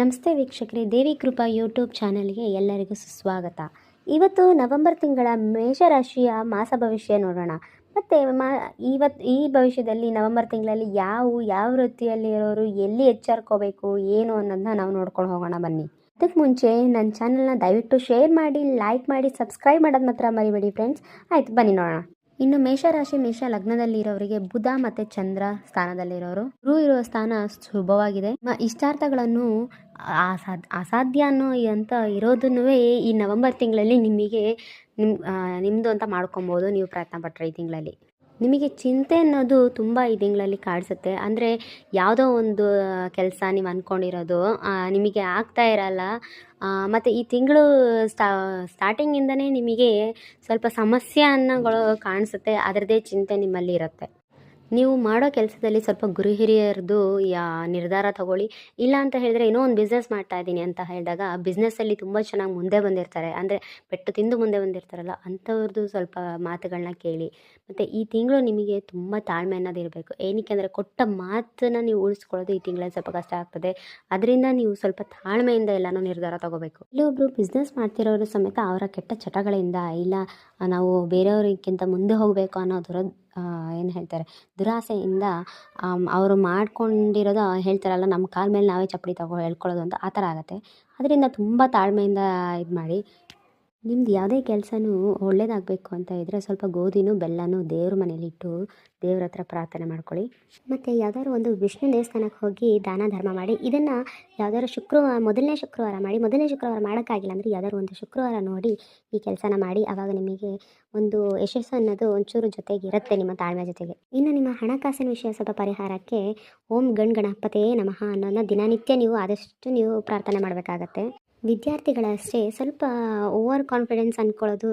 ನಮಸ್ತೆ ವೀಕ್ಷಕರೇ, ದೇವಿ ಕೃಪಾ ಯೂಟ್ಯೂಬ್ ಚಾನಲ್ಗೆ ಎಲ್ಲರಿಗೂ ಸುಸ್ವಾಗತ. ಇವತ್ತು ನವೆಂಬರ್ ತಿಂಗಳ ಮೇಷರಾಶಿಯ ಮಾಸ ಭವಿಷ್ಯ ನೋಡೋಣ. ಮತ್ತು ಮಾ ಇವತ್ತು ಈ ಭವಿಷ್ಯದಲ್ಲಿ ನವೆಂಬರ್ ತಿಂಗಳಲ್ಲಿ ಯಾವ ಯಾವ ವೃತ್ತಿಯಲ್ಲಿರೋರು ಎಲ್ಲಿ ಎಚ್ಚರ್ಕೋಬೇಕು, ಏನು ಅನ್ನೋದನ್ನ ನಾವು ನೋಡ್ಕೊಂಡು ಹೋಗೋಣ ಬನ್ನಿ. ಅದಕ್ಕೆ ಮುಂಚೆ ನನ್ನ ಚಾನಲ್ನ ದಯವಿಟ್ಟು ಶೇರ್ ಮಾಡಿ, ಲೈಕ್ ಮಾಡಿ, ಸಬ್ಸ್ಕ್ರೈಬ್ ಮಾಡೋದು ಮಾತ್ರ ಮರಿಬೇಡಿ ಫ್ರೆಂಡ್ಸ್. ಆಯ್ತು, ಬನ್ನಿ ನೋಡೋಣ. ಇನ್ನು ಮೇಷರಾಶಿ, ಮೇಷ ಲಗ್ನದಲ್ಲಿ ಇರೋರಿಗೆ ಬುಧ ಮತ್ತೆ ಚಂದ್ರ ಸ್ಥಾನದಲ್ಲಿರೋರು. ಗುರು ಇರುವ ಸ್ಥಾನ ಶುಭವಾಗಿದೆ. ಇಷ್ಟಾರ್ಥಗಳನ್ನು ಅಸಾಧ್ಯ ಅಸಾಧ್ಯ ಅನ್ನೋ ಅಂತ ಇರೋದನ್ನು ಈ ನವೆಂಬರ್ ತಿಂಗಳಲ್ಲಿ ನಿಮಗೆ ನಿಮ್ ನಿಮ್ಮದು ಅಂತ ಮಾಡ್ಕೊಬೋದು ನೀವು ಪ್ರಯತ್ನ ಪಟ್ಟರೆ ಈ ತಿಂಗಳಲ್ಲಿ. ನಿಮಗೆ ಚಿಂತೆ ಅನ್ನೋದು ತುಂಬ ಈ ತಿಂಗಳಲ್ಲಿ ಕಾಡಿಸುತ್ತೆ ಅಂದರೆ ಯಾವುದೋ ಒಂದು ಕೆಲಸ ನೀವು ಅಂದ್ಕೊಂಡಿರೋದು ನಿಮಗೆ ಆಗ್ತಾ ಇರಲ್ಲ. ಮತ್ತು ಈ ತಿಂಗಳು ಸ್ಟಾ ಸ್ಟಾರ್ಟಿಂಗಿಂದನೇ ನಿಮಗೆ ಸ್ವಲ್ಪ ಸಮಸ್ಯೆ ಅನ್ನಗಳು ಕಾಣಿಸುತ್ತೆ. ಅದರದ್ದೇ ಚಿಂತೆ ನಿಮ್ಮಲ್ಲಿ ಇರುತ್ತೆ. ನೀವು ಮಾಡೋ ಕೆಲಸದಲ್ಲಿ ಸ್ವಲ್ಪ ಗುರು ಹಿರಿಯರದು, ಯಾ, ನಿರ್ಧಾರ ತಗೊಳ್ಳಿ. ಇಲ್ಲ ಅಂತ ಹೇಳಿದ್ರೆ ಏನೋ ಒಂದು ಬಿಸ್ನೆಸ್ ಮಾಡ್ತಾ ಇದ್ದೀನಿ ಅಂತ ಹೇಳಿದಾಗ ಬಿಸ್ನೆಸ್ಸಲ್ಲಿ ತುಂಬ ಚೆನ್ನಾಗಿ ಮುಂದೆ ಬಂದಿರ್ತಾರೆ. ಅಂದರೆ ಪೆಟ್ಟು ತಿಂದು ಮುಂದೆ ಬಂದಿರ್ತಾರಲ್ಲ ಅಂಥವ್ರದ್ದು ಸ್ವಲ್ಪ ಮಾತುಗಳನ್ನ ಕೇಳಿ. ಮತ್ತು ಈ ತಿಂಗಳು ನಿಮಗೆ ತುಂಬ ತಾಳ್ಮೆ ಅನ್ನೋದು ಇರಬೇಕು. ಏನಕ್ಕೆ ಅಂದರೆ ಕೊಟ್ಟ ಮಾತನ್ನು ನೀವು ಉಳಿಸ್ಕೊಳ್ಳೋದು ಈ ತಿಂಗಳಲ್ಲಿ ಸ್ವಲ್ಪ ಕಷ್ಟ ಆಗ್ತದೆ. ಅದರಿಂದ ನೀವು ಸ್ವಲ್ಪ ತಾಳ್ಮೆಯಿಂದ ಎಲ್ಲನೂ ನಿರ್ಧಾರ ತಗೋಬೇಕು. ಇಲ್ಲೊಬ್ಬರು ಬಿಸ್ನೆಸ್ ಮಾಡ್ತಿರೋರು ಸಮೇತ ಅವರ ಕೆಟ್ಟ ಚಟಗಳಿಂದ, ಇಲ್ಲ, ನಾವು ಬೇರೆಯವರಿಗಿಂತ ಮುಂದೆ ಹೋಗಬೇಕು ಅನ್ನೋ ದುರ ಏನು ಹೇಳ್ತಾರೆ, ದುರಾಸೆಯಿಂದ ಅವರು ಮಾಡ್ಕೊಂಡಿರೋದು ಹೇಳ್ತಾರಲ್ಲ ನಮ್ಮ ಕಾಲ ಮೇಲೆ ನಾವೇ ಚಪ್ಪಡಿ ತಗೋ ಹೇಳ್ಕೊಳ್ಳೋದು ಅಂತ ಆ ಥರ ಆಗುತ್ತೆ. ಅದರಿಂದ ತುಂಬ ತಾಳ್ಮೆಯಿಂದ ಇದು ಮಾಡಿ ನಿಮ್ದು ಯಾವುದೇ ಕೆಲಸನೂ ಒಳ್ಳೇದಾಗಬೇಕು ಅಂತ ಇದ್ದರೆ ಸ್ವಲ್ಪ ಗೋಧಿನೂ, ಬೆಲ್ಲನೂ ದೇವ್ರ ಮನೇಲಿಟ್ಟು ದೇವ್ರ ಹತ್ರ ಪ್ರಾರ್ಥನೆ ಮಾಡ್ಕೊಳ್ಳಿ. ಮತ್ತು ಯಾವ್ದಾದ್ರು ಒಂದು ವಿಷ್ಣು ದೇವಸ್ಥಾನಕ್ಕೆ ಹೋಗಿ ದಾನ ಧರ್ಮ ಮಾಡಿ, ಇದನ್ನು ಯಾವ್ದಾದ್ರು ಶುಕ್ರವಾರ, ಮೊದಲನೇ ಶುಕ್ರವಾರ ಮಾಡಿ, ಮೊದಲನೇ ಶುಕ್ರವಾರ ಮಾಡೋಕ್ಕಾಗಿಲ್ಲ ಅಂದರೆ ಯಾವ್ದಾದ್ರು ಒಂದು ಶುಕ್ರವಾರ ನೋಡಿ ಈ ಕೆಲಸನ ಮಾಡಿ ಆವಾಗ ನಿಮಗೆ ಒಂದು ಯಶಸ್ಸು ಅನ್ನೋದು ಒಂಚೂರು ಜೊತೆಗೆ ಇರುತ್ತೆ ನಿಮ್ಮ ತಾಳ್ಮೆ ಜೊತೆಗೆ. ಇನ್ನು ನಿಮ್ಮ ಹಣಕಾಸಿನ ವಿಷಯ ಸ್ವಲ್ಪ ಪರಿಹಾರಕ್ಕೆ ಓಂ ಗಣ್ ಗಣಪತೇ ನಮಃ ಅನ್ನೋದನ್ನ ದಿನನಿತ್ಯ ನೀವು ಆದಷ್ಟು ನೀವು ಪ್ರಾರ್ಥನೆ ಮಾಡಬೇಕಾಗತ್ತೆ. ವಿದ್ಯಾರ್ಥಿಗಳಷ್ಟೇ ಸ್ವಲ್ಪ ಓವರ್ ಕಾನ್ಫಿಡೆನ್ಸ್ ಅಂದ್ಕೊಳ್ಳೋದು